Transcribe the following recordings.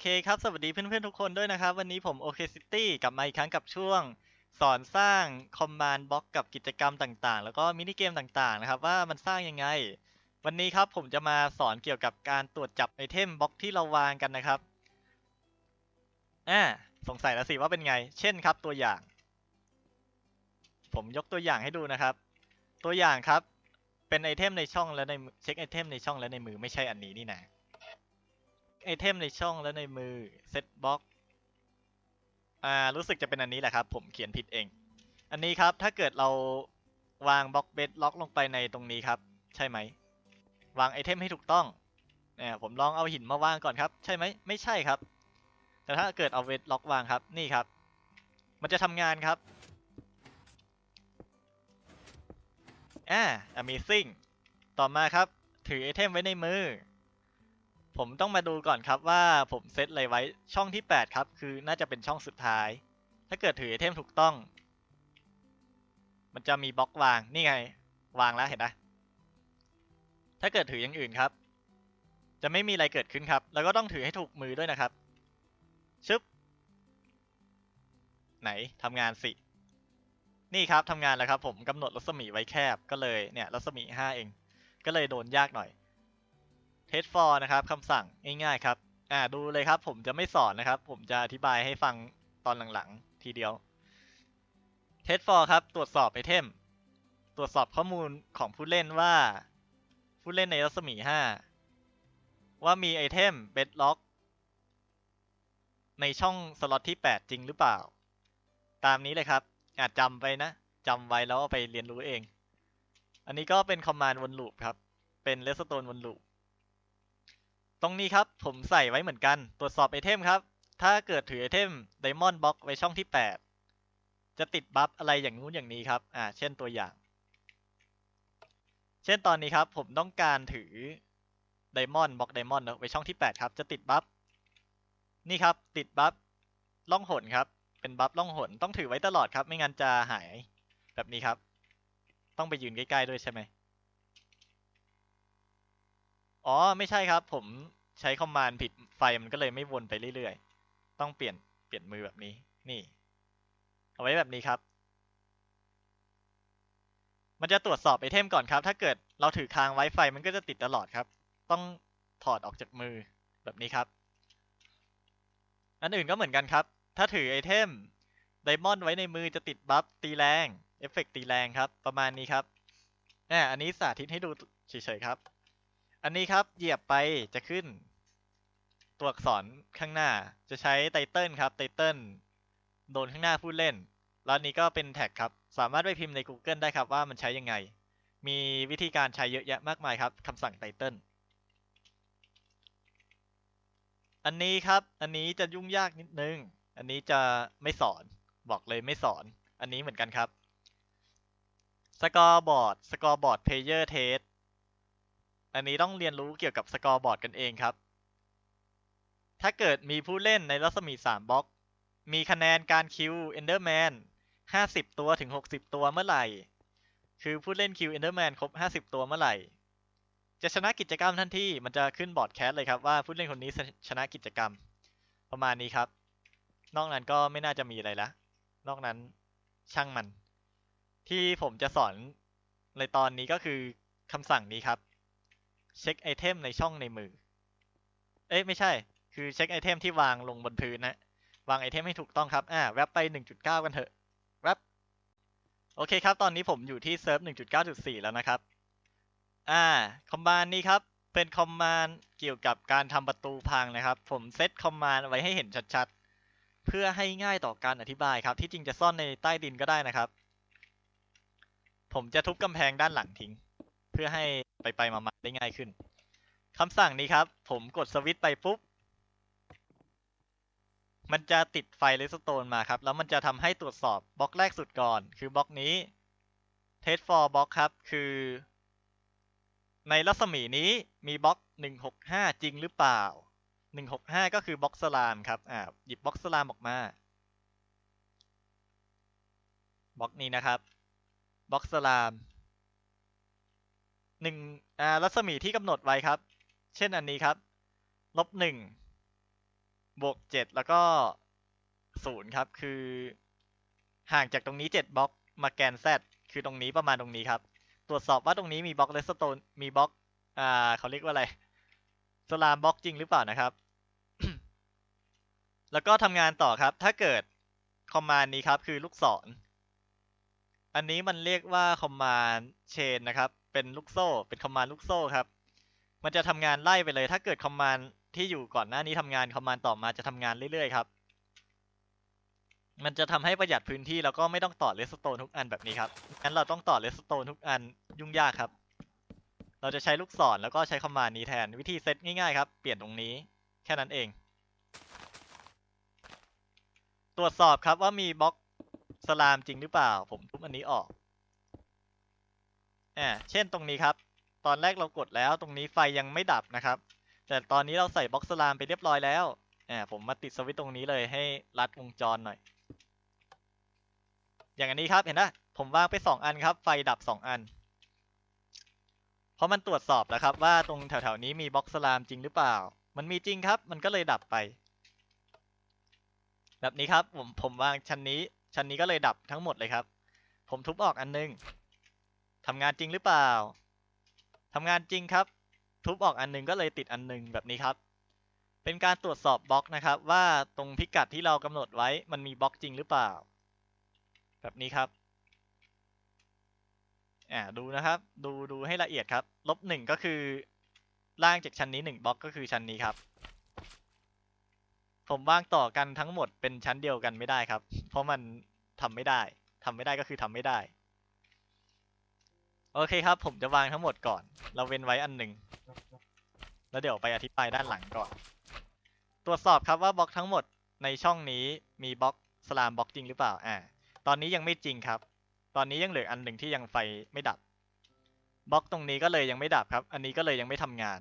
เคครับ สวัสดีเพื่อนๆทุกคนด้วยนะครับ วันนี้ผม OK City กลับมาอีกครั้งกับช่วง สอนสร้างคอมมานด์บล็อกกับกิจกรรมต่างๆ แล้วก็มินิเกมต่างๆนะครับ ว่ามันสร้างยังไง วันนี้ครับผมจะมาสอนเกี่ยวกับการตรวจจับไอเทมบล็อกที่เราวางกันนะครับอ่าสงสัยแล้วสิว่าเป็นไง เช่นครับตัวอย่าง ผมยกตัวอย่างให้ดูนะครับ ตัวอย่างครับเป็นไอเทมในช่องและในเช็คไอเทมในช่องและในมือไม่ใช่อันนี้นี่นะ ไอเทมในช่องและในมือเซตบ็อกอ่ารู้สึกจะเป็นอันนี้แหละครับ ผมเขียนผิดเอง อันนี้ครับถ้าเกิดเราวางบล็อกเบสล็อกลงไปในตรงนี้ครับ ใช่ไหม วางไอเทมให้ถูกต้องเนี่ยผมลองเอาหินมาวางก่อนครับ ใช่ไหมไม่ใช่ครับ แต่ถ้าเกิดเอาเวทล็อกวางครับนี่ครับ มันจะทำงานครับอ่า amazing ต่อมาครับ ถือไอเทมไว้ในมือ ผมต้องมาดูก่อนครับว่าผมเซตอะไรไว้ช่องที่ 8 ครับ คือน่าจะเป็นช่องสุดท้าย ถ้าเกิดถือไอเทมถูกต้อง มันจะมีบล็อกวางนี่ไง วางแล้วเห็นไหมถ้าเกิดถืออย่างอื่นครับ จะไม่มีอะไรเกิดขึ้นครับ แล้วก็ต้องถือให้ถูกมือด้วยนะครับ ชึบ ไหนทำงานสิ นี่ครับทำงานแล้วครับ ผมกำหนดรัศมีไว้แคบก็เลยเนี่ยรัศมี 5 เอง ก็เลยโดนยากหน่อย test for นะครับคำสั่งง่ายๆครับอ่าดูเลยครับ ผมจะไม่สอนนะครับ ผมจะอธิบายให้ฟังตอนหลังๆ ทีเดียว test for ครับ ตรวจสอบไอเทม ตรวจสอบข้อมูลของผู้เล่นว่า ผู้เล่นในรัศมี 5 ว่ามีไอเทม bedlock ในช่องสล็อตที่ 8 จริงหรือเปล่า ตามนี้เลยครับ อาจจำไปนะจำไว้แล้วเอาไปเรียนรู้เอง อันนี้ก็เป็นคอมมานด์วนลูปครับ เป็นเลสโตนวนลูป ตรงนี้ครับผมใส่ไว้เหมือนกันตรวจสอบไอเทมครับ ถ้าเกิดถือไอเทม Diamond Box ไว้ช่องที่ 8 จะติดบัฟอะไรอย่างนู้นอย่างนี้ครับอ่าเช่นตัวอย่าง เช่นตอนนี้ครับ ผมต้องการถือ Diamond Box Diamond ไว้ช่องที่ 8 ครับ จะติดบัฟนี่ครับ ติดบัฟล่องหนครับ เป็นบัฟล่องหนต้องถือไว้ตลอดครับ ไม่งั้นจะหายแบบนี้ครับ ต้องไปยืนใกล้ๆด้วยใช่ไหม อ๋อไม่ใช่ครับ ผมใช้คอมมานด์ผิดไฟมันก็เลยไม่วนไปเรื่อยๆ ต้องเปลี่ยนเปลี่ยนมือแบบนี้ นี่ เอาไว้แบบนี้ครับ มันจะตรวจสอบไอเทมก่อนครับ ถ้าเกิดเราถือค้างไว้ไฟมันก็จะติดตลอดครับ ต้องถอดออกจากมือแบบนี้ครับ อันอื่นก็เหมือนกันครับ ถ้าถือไอเทมไดมอนด์ไว้ในมือจะติดบัฟตีแรง เอฟเฟกตีแรงครับ ประมาณนี้ครับอ่าอันนี้สาธิตให้ดูเฉยๆครับ อันนี้ครับเหยียบไปจะขึ้น ตัวอักษรข้างหน้า จะใช้ไตเติลครับไตเติลโดนข้างหน้าผู้เล่น แล้วนนี้ก็เป็นแท็กครับ สามารถไปพิมพ์ใน Google ได้ครับว่ามันใช้ยังไง มีวิธีการใช้เยอะแยะมากมายครับคำสั่งไตเติลอันนี้ครับ อันนี้จะยุ่งยากนิดนึง อันนี้จะไม่สอน บอกเลยไม่สอน อันนี้เหมือนกันครับ สกอร์บอร์ด สกอร์บอร์ดเพลเยอร์เทส อันนี้ต้องเรียนรู้เกี่ยวกับสกอร์บอร์ดกันเองครับ ถ้าเกิดมีผู้เล่นในรัศมี 3บล็อก มีคะแนนการคิวเอนเดอร์แมน50 ตัวถึง 60 ตัวเมื่อไหร่ คือผู้เล่นคิวเอนเดอร์แมนครบ 50 ตัวเมื่อไหร่ จะชนะกิจกรรมทันทีมันจะขึ้นบอร์ดแคสเลยครับว่าผู้เล่นคนนี้ชนะกิจกรรม ประมาณนี้ครับ นอกนั้นก็ไม่น่าจะมีอะไรละ นอกนั้นช่างมัน ที่ผมจะสอนในตอนนี้ก็คือคำสั่งนี้ครับ เช็คไอเทมในช่องในมือ เอ้ยไม่ใช่ คือเช็คไอเทมที่วางลงบนพื้นนะ วางไอเทมให้ถูกต้องครับ อ่า แวบไป 1.9 กันเถอะ แวบ โอเคครับ ตอนนี้ผมอยู่ที่เซิร์ฟ 1.9.4 แล้วนะครับ อ่า คอมมานด์นี้ครับ เป็นคอมมานด์เกี่ยวกับการทำประตูพังนะครับ ผมเซตคอมมานด์ไว้ให้เห็นชัดๆ เพื่อให้ง่ายต่อการอธิบายครับ ที่จริงจะซ่อนในใต้ดินก็ได้นะครับ ผมจะทุบกำแพงด้านหลังทิ้ง พื่อให้ไปไปมามาได้ง่ายขึ้นคำสั่งนี้ครับ ผมกดสวิตช์ไปปุ๊บ มันจะติดไฟเลสโตนมาครับ แล้วมันจะทำให้ตรวจสอบบล็อกแรกสุดก่อน คือบล็อกนี้ test for บล็อกครับ คือ ในรัศมีนี้มีบล็อก 165 จริงหรือเปล่า 165 ก็คือบล็อกสลามครับอ่าหยิบบล็อกสลามออกมาบล็อกนี้นะครับบล็อกสลาม หนึ่งอ่ารัศมีที่กำหนดไว้ครับ เช่นอันนี้ครับ ลบหนึ่งบวกเจ็ดแล้วก็ศูนย์ครับ คือห่างจากตรงนี้เจ็ดบล็อกมาแกนแซดคือตรงนี้ประมาณตรงนี้ครับ ตรวจสอบว่าตรงนี้มีบล็อกเลสโตนมีบล็อกอ่าเขาเรียกว่าอะไรสลามบล็อกจริงหรือเปล่านะครับ แล้วก็ทำงานต่อครับ ถ้าเกิดคอมมานด์นี้ครับ คือลูกศร อันนี้มันเรียกว่าคอมมานด์เชนนะครับเป็นลูกโซ่ เป็นคอมมานด์ลูกโซ่ครับ มันจะทำงานไล่ไปเลย ถ้าเกิดคอมมานด์ที่อยู่ก่อนหน้านี้ทำงานคอมมานด์ต่อมาจะทำงานเรื่อยๆครับ มันจะทำให้ประหยัดพื้นที่แล้วก็ไม่ต้องต่อเลสโตนทุกอันแบบนี้ครับงั้นเราต้องต่อเลสโตนทุกอันยุ่งยากครับ เราจะใช้ลูกศรแล้วก็ใช้คอมมานด์นี้แทนวิธีเซตง่ายๆครับเปลี่ยนตรงนี้แค่นั้นเอง ตรวจสอบครับว่ามีบล็อกสลามจริงหรือเปล่า ผมทุบอันนี้ออก อ่าเช่นตรงนี้ครับ ตอนแรกเรากดแล้วตรงนี้ไฟยังไม่ดับนะครับ แต่ตอนนี้เราใส่บล็อกสลามไปเรียบร้อยแล้วอ่าผมมาติดสวิตช์ตรงนี้เลยให้รัดวงจรหน่อย อย่างอันนี้ครับเห็นนะผมวางไปสองอันครับ ไฟดับสองอัน เพราะมันตรวจสอบแล้วครับ ว่าตรงแถวๆนี้มีบล็อกสลามจริงหรือเปล่า มันมีจริงครับ มันก็เลยดับไป แบบนี้ครับ ผมผมวางชั้นนี้ ชั้นนี้ก็เลยดับทั้งหมดเลยครับ ผมทุบออกอันนึง ทำงานจริงหรือเปล่าทำงานจริงครับ ทุบออกอันนึงก็เลยติดอันนึงแบบนี้ครับ เป็นการตรวจสอบบล็อกนะครับ ว่าตรงพิกัดที่เรากำหนดไว้มันมีบล็อกจริงหรือเปล่า แบบนี้ครับอ่าดูนะครับ ดูดูให้ละเอียดครับลบหนึ่งก็คือล่างจากชั้นนี้หนึ่งบล็อกก็คือชั้นนี้ครับ ผมวางต่อกันทั้งหมดเป็นชั้นเดียวกันไม่ได้ครับ เพราะมันทำไม่ได้ทำไม่ได้ก็คือทำไม่ได้ โอเคครับ ผมจะวางทั้งหมดก่อน เราเว้นไว้อันหนึ่ง แล้วเดี๋ยวไปอธิบายด้านหลังก่อน ตรวจสอบครับว่าบล็อกทั้งหมดในช่องนี้มีบล็อกสลามบล็อกจริงหรือเปล่า อ่า ตอนนี้ยังไม่จริงครับ ตอนนี้ยังเหลืออันหนึ่งที่ยังไฟไม่ดับ บล็อกตรงนี้ก็เลยยังไม่ดับครับ อันนี้ก็เลยยังไม่ทำงาน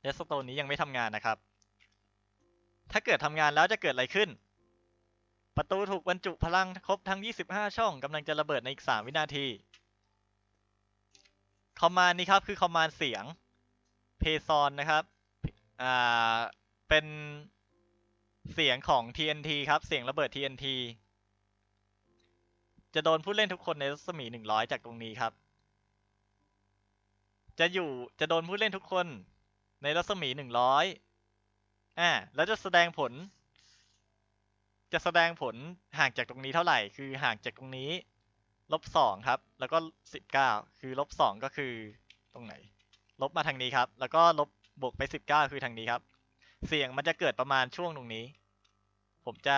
เลสโตนนี้ยังไม่ทำงานนะครับ ถ้าเกิดทำงานแล้วจะเกิดอะไรขึ้น ประตูถูกบรรจุพลังครบทั้ง 25 ช่องกำลังจะระเบิดในอีก 3 วินาที คอมมานด์นี้ครับคือคอมมานด์เสียงเพซอนนะครับ อ่า เป็นเสียงของ TNT ครับ เสียงระเบิด TNT จะโดนผู้เล่นทุกคนในรัศมี 100 จากตรงนี้ครับ จะอยู่ จะโดนผู้เล่นทุกคนในรัศมี 100 อ่า แล้วจะแสดงผล จะแสดงผลห่างจากตรงนี้เท่าไหร่ คือห่างจากตรงนี้ ลบสองครับ แล้วก็สิบเก้าคือลบสองก็คือตรงไหน ลบมาทางนี้ครับ แล้วก็ลบบวกไปสิบเก้าคือทางนี้ครับ เสียงมันจะเกิดประมาณช่วงตรงนี้ ผมจะ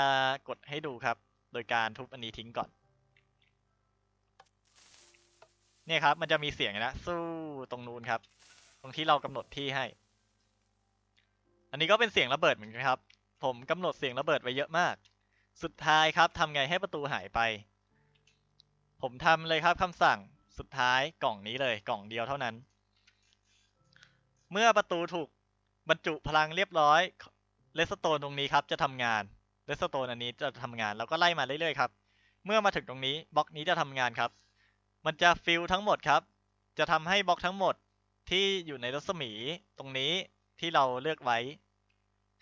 กดให้ดูครับ โดยการทุบอันนี้ทิ้งก่อน เนี่ยครับ มันจะมีเสียงนะ สู้ตรงนู้นครับ ตรงที่เรากำหนดที่ให้ อันนี้ก็เป็นเสียงระเบิดเหมือนกันครับ ผมกำหนดเสียงระเบิดไว้เยอะมาก สุดท้ายครับทำไงให้ประตูหายไป ผมทำเลยครับคำสั่งสุดท้ายกล่องนี้เลยกล่องเดียวเท่านั้น เมื่อประตูถูกบรรจุพลังเรียบร้อยเลสโตนตรงนี้ครับจะทำงานเลสโตนอันนี้จะทำงานแล้วก็ไล่มาเรื่อยๆครับ เมื่อมาถึงตรงนี้บล็อกนี้จะทำงานครับ มันจะฟิลทั้งหมดครับ จะทำให้บล็อกทั้งหมดที่อยู่ในรัศมีตรงนี้ที่เราเลือกไว้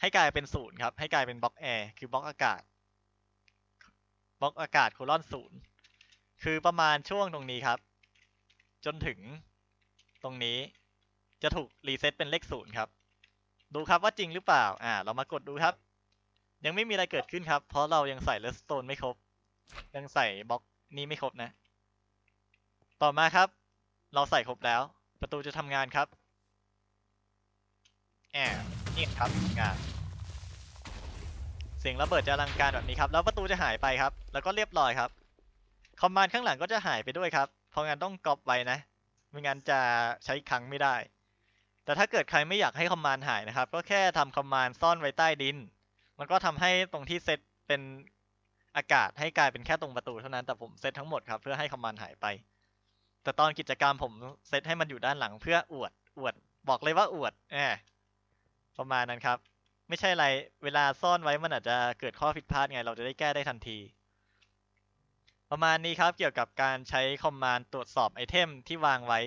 ให้กลายเป็นศูนย์ครับ ให้กลายเป็นบล็อกแอร์คือบล็อกอากาศบล็อกอากาศโคลอนศูนย์ คือประมาณช่วงตรงนี้ครับ จนถึงตรงนี้จะถูกรีเซ็ตเป็นเลขศูนย์ครับ ดูครับว่าจริงหรือเปล่า อ่า เรามากดดูครับ ยังไม่มีอะไรเกิดขึ้นครับ เพราะเรายังใส่เลสโตนไม่ครบ ยังใส่บล็อกนี้ไม่ครบนะ ต่อมาครับ เราใส่ครบแล้ว ประตูจะทำงานครับแอบนี่ครับงานเสียงระเบิดจะอลังการแบบนี้ครับ แล้วประตูจะหายไปครับ แล้วก็เรียบร้อยครับ คอมมานด์ข้างหลังก็จะหายไปด้วยครับ เพราะงั้นต้องก๊อปไว้นะ ไม่งั้นจะใช้ครั้งไม่ได้ แต่ถ้าเกิดใครไม่อยากให้คอมมานด์หายนะครับ ก็แค่ทำคอมมานด์ซ่อนไว้ใต้ดิน มันก็ทำให้ตรงที่เซตเป็นอากาศให้กลายเป็นแค่ตรงประตูเท่านั้น แต่ผมเซตทั้งหมดครับเพื่อให้คอมมานด์หายไป แต่ตอนกิจกรรมผมเซตให้มันอยู่ด้านหลังเพื่ออวด อวด บอกเลยว่าอวดแอบประมาณนั้นครับ ไม่ใช่อะไร เวลาซ่อนไว้มันอาจจะเกิดข้อผิดพลาดไง เราจะได้แก้ได้ทันที ประมาณนี้ครับเกี่ยวกับการใช้คอมมานด์ตรวจสอบไอเทมที่วางไว้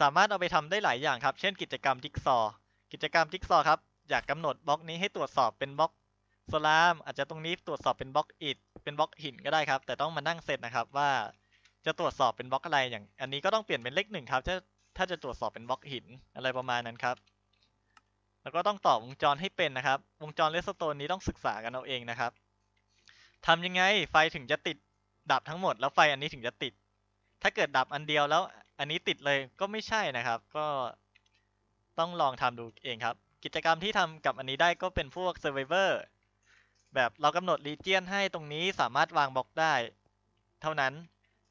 สามารถเอาไปทำได้หลายอย่างครับ เช่นกิจกรรมจิ๊กซอว์กิจกรรมจิ๊กซอว์ครับอยากกำหนดบล็อกนี้ให้ตรวจสอบเป็นบล็อกสลามอาจจะตรงนี้ตรวจสอบเป็นบล็อกอิฐเป็นบล็อกหินก็ได้ครับ แต่ต้องมานั่งเซตนะครับว่าจะตรวจสอบเป็นบล็อกอะไรอย่าง อันนี้ก็ต้องเปลี่ยนเป็นเลขหนึ่งครับถ้าถ้าจะตรวจสอบเป็นบล็อกหินอะไรประมาณนั้นครับแล้วก็ต้องต่อวงจรให้เป็นนะครับ วงจรเลสโตนนี้ต้องศึกษากันเอาเองนะครับทำยังไงไฟถึงจะติด ดับทั้งหมดแล้วไฟอันนี้ถึงจะติด ถ้าเกิดดับอันเดียวแล้ว อันนี้ติดเลยก็ไม่ใช่นะครับ ก็ต้องลองทำดูเองครับ กิจกรรมที่ทำกับอันนี้ได้ก็เป็นพวก Survivor แบบเรากำหนด Region ให้ตรงนี้สามารถวางบล็อกได้ เท่านั้น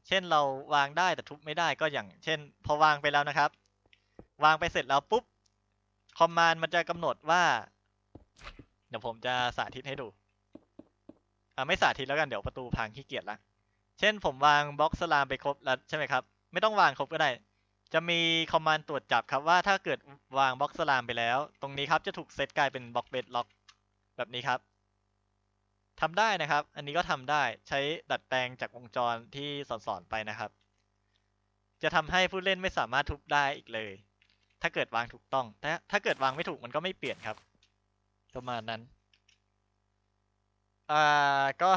เช่นเราวางได้แต่ทุบไม่ได้ก็อย่าง เช่น พอวางไปแล้วนะครับ วางไปเสร็จแล้วปุ๊บคอมมานด์มันจะกำหนดว่า เดี๋ยวผมจะสาธิตให้ดูอ่าไม่สาธิตแล้วกันเดี๋ยวประตูพังขี้เกียจละ เช่นผมวางบล็อกสลามไปครบแล้วใช่ไหมครับ ไม่ต้องวางครบก็ได้ จะมีคอมมานด์ตรวจจับครับว่าถ้าเกิดวางบล็อกสลามไปแล้ว ตรงนี้ครับจะถูกเซตกลายเป็นบล็อกเบดล็อกแบบนี้ครับทำได้นะครับ อันนี้ก็ทำได้ใช้ดัดแปลงจากวงจรที่สอนๆไปนะครับ จะทำให้ผู้เล่นไม่สามารถทุบได้อีกเลย ถ้าเกิดวางถูกต้องแต่ถ้าเกิดวางไม่ถูกมันก็ไม่เปลี่ยนครับ ประมาณนั้น อ่า ก็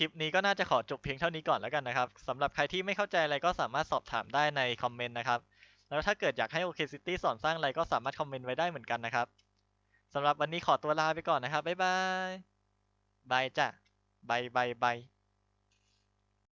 ลิปนี้ก็น่าจะขอจบเพียงเท่านี้ก่อนแล้วกันนะครับสำหรับใครที่ไม่เข้าใจอะไรก็สามารถสอบถามได้ในคอมเมนต์นะครับแล้วถ้าเกิดอยากให้ OK City สอนสร้างอะไรก็สามารถคอมเมนต์ไว้ได้เหมือนกันนะครับสำหรับวันนี้ขอตัวลาไปก่อนนะครับบ๊ายบายบายจ้ะบายบายบาย